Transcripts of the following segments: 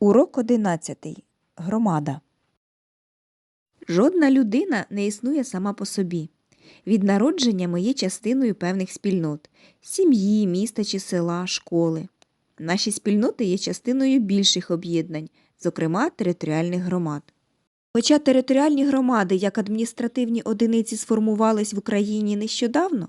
Урок 11. Громада. Жодна людина не існує сама по собі. Від народження ми є частиною певних спільнот сім'ї, міста чи села, школи. Наші спільноти є частиною більших об'єднань, зокрема територіальних громад. Хоча територіальні громади як адміністративні одиниці сформувались в Україні нещодавно,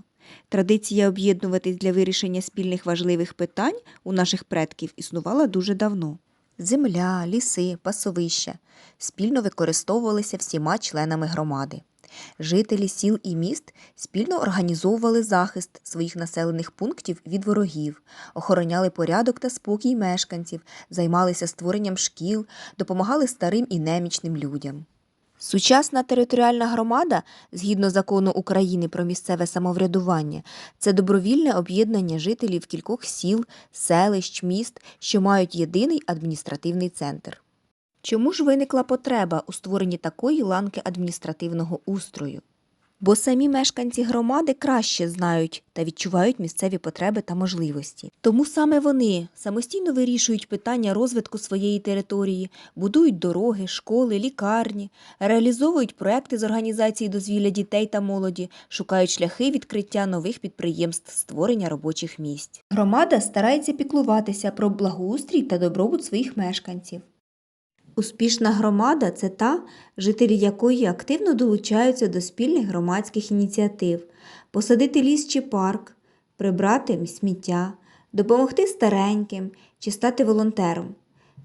традиція об'єднуватись для вирішення спільних важливих питань у наших предків існувала дуже давно. Земля, ліси, пасовища спільно використовувалися всіма членами громади. Жителі сіл і міст спільно організовували захист своїх населених пунктів від ворогів, охороняли порядок та спокій мешканців, займалися створенням шкіл, допомагали старим і немічним людям. Сучасна територіальна громада, згідно закону України про місцеве самоврядування, це добровільне об'єднання жителів кількох сіл, селищ, міст, що мають єдиний адміністративний центр. Чому ж виникла потреба у створенні такої ланки адміністративного устрою? Бо самі мешканці громади краще знають та відчувають місцеві потреби та можливості. Тому саме вони самостійно вирішують питання розвитку своєї території, будують дороги, школи, лікарні, реалізовують проекти з організації дозвілля дітей та молоді, шукають шляхи відкриття нових підприємств, створення робочих місць. Громада старається піклуватися про благоустрій та добробут своїх мешканців. Успішна громада це та, жителі якої активно долучаються до спільних громадських ініціатив, посадити ліс чи парк, прибрати сміття, допомогти стареньким чи стати волонтером.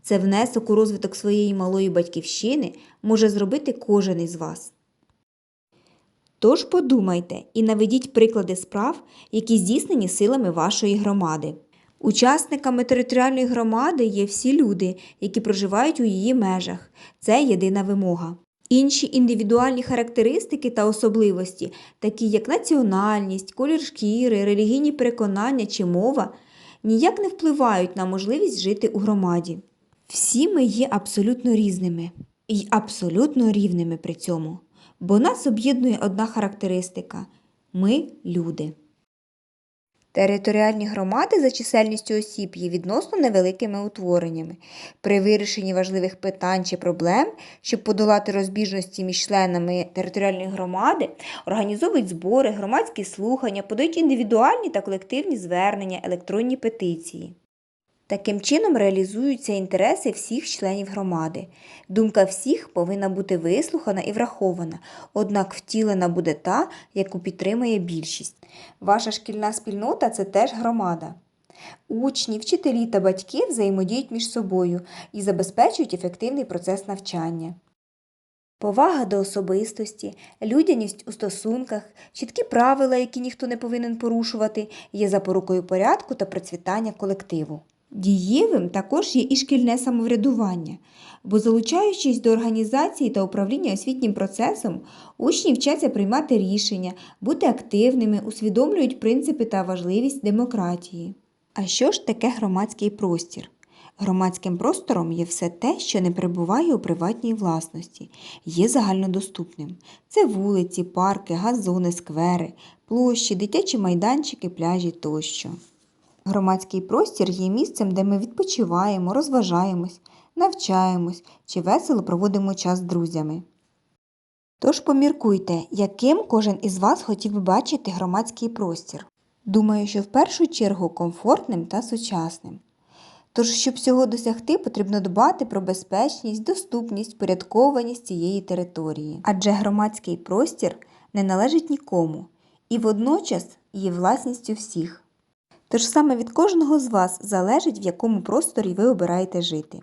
Це внесок у розвиток своєї малої батьківщини може зробити кожен із вас. Тож подумайте і наведіть приклади справ, які здійснені силами вашої громади. Учасниками територіальної громади є всі люди, які проживають у її межах. Це єдина вимога. Інші індивідуальні характеристики та особливості, такі як національність, колір шкіри, релігійні переконання чи мова, ніяк не впливають на можливість жити у громаді. Всі ми є абсолютно різними і абсолютно рівними при цьому, бо нас об'єднує одна характеристика ми люди. Територіальні громади за чисельністю осіб є відносно невеликими утвореннями. При вирішенні важливих питань чи проблем, щоб подолати розбіжності між членами територіальної громади, організовують збори, громадські слухання, подають індивідуальні та колективні звернення, електронні петиції. Таким чином реалізуються інтереси всіх членів громади. Думка всіх повинна бути вислухана і врахована, однак втілена буде та, яку підтримує більшість. Ваша шкільна спільнота це теж громада. Учні, вчителі та батьки взаємодіють між собою і забезпечують ефективний процес навчання. Повага до особистості, людяність у стосунках, чіткі правила, які ніхто не повинен порушувати, є запорукою порядку та процвітання колективу. Дієвим також є і шкільне самоврядування, бо залучаючись до організації та управління освітнім процесом, учні вчаться приймати рішення, бути активними, усвідомлюють принципи та важливість демократії. А що ж таке громадський простір? Громадським простором є все те, що не перебуває у приватній власності, є загальнодоступним. Це вулиці, парки, газони, сквери, площі, дитячі майданчики, пляжі тощо. Громадський простір є місцем, де ми відпочиваємо, розважаємось, навчаємось чи весело проводимо час з друзями. Тож поміркуйте, яким кожен із вас хотів би бачити громадський простір. Думаю, що в першу чергу комфортним та сучасним. Тож, щоб цього досягти, потрібно дбати про безпечність, доступність, порядкованість цієї території. Адже громадський простір не належить нікому і водночас є власністю всіх. Тож саме від кожного з вас залежить, в якому просторі ви обираєте жити.